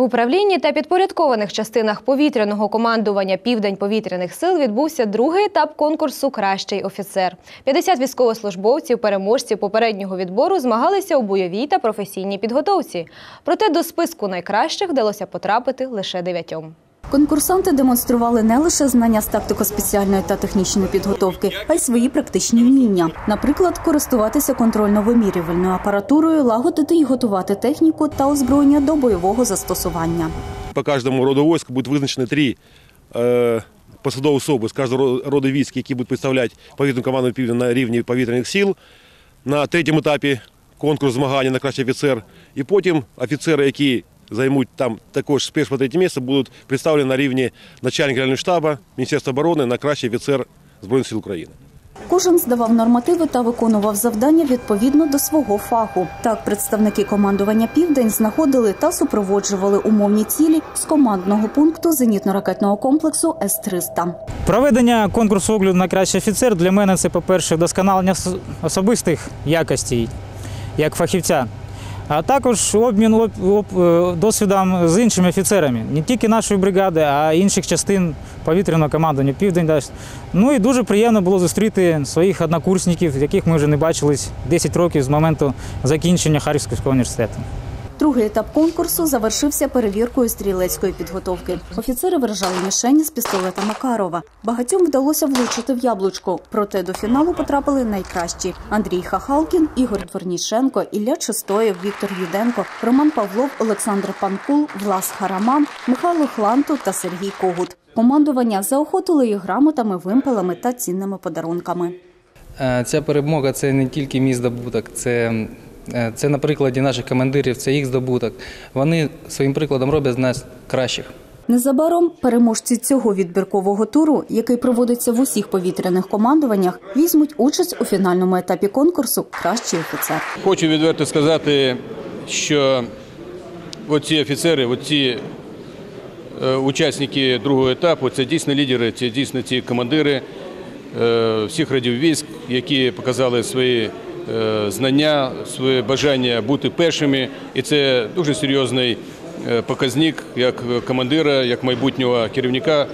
В управлінні та підпорядкованих частинах повітряного командування Південь повітряних сил відбувся другий етап конкурсу Кращий офіцер. 50 військовослужбовців, переможців попереднього відбору змагалися у бойовій та професійній підготовці. Проте до списку найкращих вдалося потрапити лише дев'ятьом. Конкурсанти демонстрували не лише знання з тактико-спеціальної та технічної підготовки, а й свої практичні вміння. Наприклад, користуватися контрольно-вимірювальною апаратурою, лагодити і готувати техніку та озброєння до бойового застосування. По каждому роду войск будуть визначені три е, посадові особи з кожного роду військ, які будуть представляти повітряну команду «Південь» на рівні повітряних сил. На третьому етапі конкурс змагання на кращий офіцер. І потім офіцери, які займуть там також перше по третє місце, будуть представлені на рівні начальника Генерального штабу Міністерства оборони на кращий офіцер Збройних сил України. Кожен здавав нормативи та виконував завдання відповідно до свого фаху. Так, представники командування Південь знаходили та супроводжували умовні цілі з командного пункту зенітно-ракетного комплексу С-300. Проведення конкурсу огляду на кращий офіцер для мене це, по-перше, вдосконалення особистих якостей як фахівця, а також обмін е, досвідом з іншими офіцерами, не тільки нашої бригади, а інших частин повітряного командування Південь. Ну і дуже приємно було зустріти своїх однокурсників, яких ми вже не бачились 10 років з моменту закінчення Харківського університету. Другий етап конкурсу завершився перевіркою стрілецької підготовки. Офіцери виражали мішені з пістолета Макарова. Багатьом вдалося влучити в яблучко. Проте до фіналу потрапили найкращі: Андрій Хахалкін, Ігор Дворнішенко, Ілля Чистоєв, Віктор Юденко, Роман Павлов, Олександр Панкул, Влас Хараман, Михайло Хланту та Сергій Когут. Командування заохотили їх грамотами, вимпелами та цінними подарунками. Е, Ця перемога це не тільки мій здобуток, це, це на прикладі наших командирів, це їх здобуток. Вони своїм прикладом роблять з нас кращих. Незабаром переможці цього відбіркового туру, який проводиться в усіх повітряних командуваннях, візьмуть участь у фінальному етапі конкурсу Кращий офіцер. Хочу відверто сказати, що оці офіцери, оці е, учасники другого етапу, це дійсно лідери, це дійсно ті командири е, всіх радів військ, які показали свої е, знання, своє бажання бути першими. І це дуже серйозний е, показник як командира, як майбутнього керівника